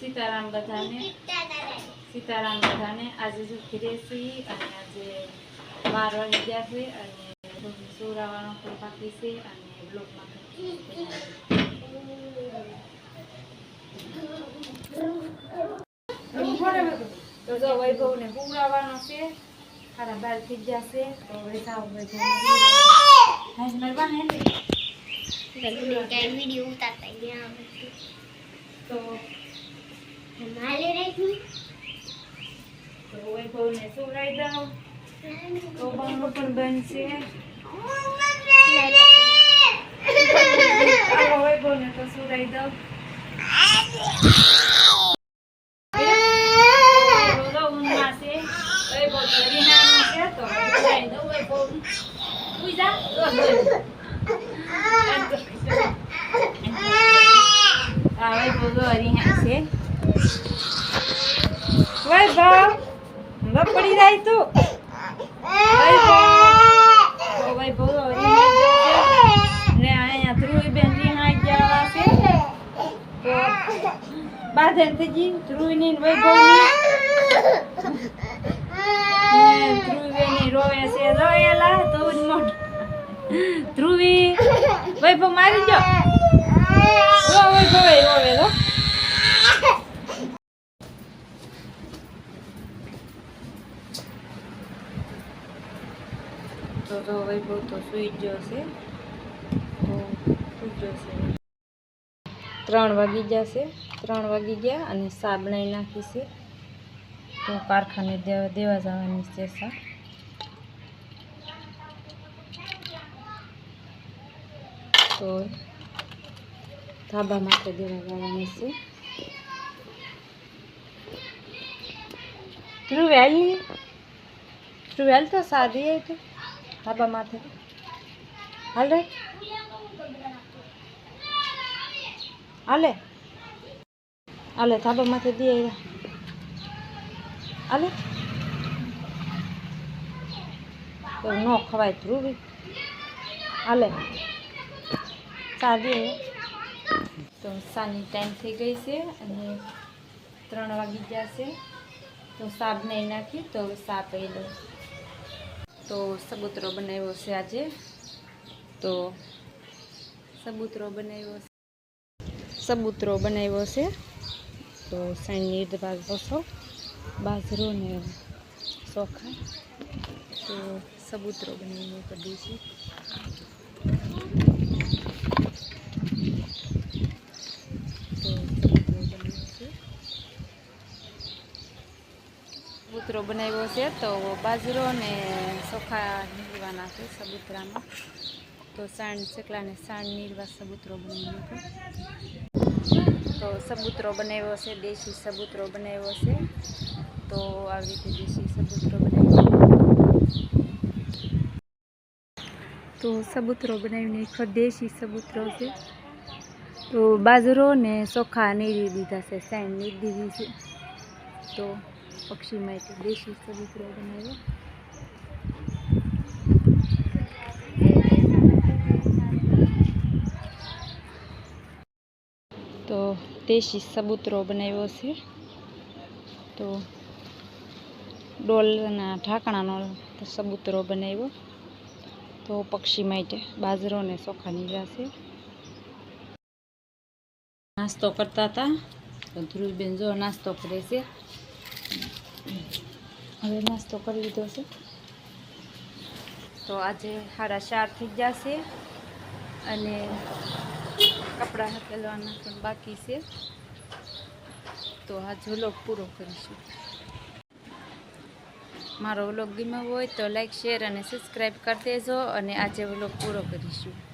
સીતારામ બધાને. સીતારામ બધાને આજે જો ફીરે છીએ અને આજે બાર વાગી ગયા છે અને સુરાવાનો પણ બાકી છે અને બ્લોકમાં તો જો છે. ગયા છે. તો વૈભવ હાય, મારી બા વીડિયો ઉતારતા તો વૈભવને સુવડાવી દઉં. બાનું પણ બનશે. વૈભવને તો સુવડાવી દઉં. વૈભવ તો રીનાનો છે. વૈભવ વૈભવ ન પડી જાય તું. વૈભવ વૈભવ. ને અહીંયા ધ્રુવીબેન રીના ગયા છે તો બાધન થઈ ગઈ ધ્રુવીની ને વૈભવની. ને ધ્રુવીબેની રોવે છે રોયેલા તો જ મોઢ. ધ્રુવી વૈભવ મારી જો વૈભવ એ રોવે રો તો તો વૈભવ તો સુઈ જ છે તો સુઈ જશે. ત્રણ વાગી છે ત્રણ વાગી ગયા અને સા બનાવી નાખી તો કારખાને દેવા જવાની છે સા તો ધાબા માટે દેવા જવાની છે. ધ્રુવ ધ્રુવ તો સાદી આવી તો? ધાબા માથે. હાલ? હાલે? હાલે, ધાબા માથે દે હાલે? તો ન ખવાય ધ્રુવી. હાલે? સાદી તો સાની ટાઈમ થઈ ગઈ છે અને ત્રણ વાગી ગયા છે. તો સાપ નહીં નાખી, તો સાપ એ પી લો તો સબૂતરો બનાવ્યો છે આજે. તો સબૂતરો બનાવ્યો છે. સબૂતરો બનાવ્યો છે. તો સાઈની ભાગ બસો, બાજરો ને ચોખા તો સબૂતરો બનાવીને કરી છે સબૂતરો બનાવ્યો છે, તો બાજરો ને ચોખા નીરવાના છે સબૂતરામાં. તો સાણ ચકલાને સાણ નીરવા સબૂતરો બનાવ્યો હતો તો સબૂતરો બનાવ્યો છે, દેશી સબૂતરો બનાવ્યો છે. તો આવી રીતે દેશી સબૂતરો બનાવ્યો તો સબૂતરો બનાવીને એક દેશી સબૂતરો છે. તો બાજરો ને ચોખા નીરી દીધા છે સાઈન નીરી દીધી છે. તો પક્ષી માટે દેશી સબૂતરો બનાવ્યો. તો દેશી સબૂતરો બનાવ્યો છે. તો ડોલના ઢાંકણાનો સબૂતરો બનાવ્યો. તો પક્ષી માટે બાજરો ને ચોખા નીરા છે. નાસ્તો કરતા હતા. તો ધ્રુવબેન જો નાસ્તો કરે છે. હવે નાસ્તો કરી લીધો છે. તો આજે સાડા ચાર થઈ છે અને કપડાં હકેલવાના પણ બાકી છે. તો આ વ્લોગ પૂરો કરીશું. મારો વ્લોગ ગમ્યો હોય તો લાઈક, શેર અને સબસ્ક્રાઈબ કરી દેજો અને આજે વ્લોગ પૂરો કરીશું.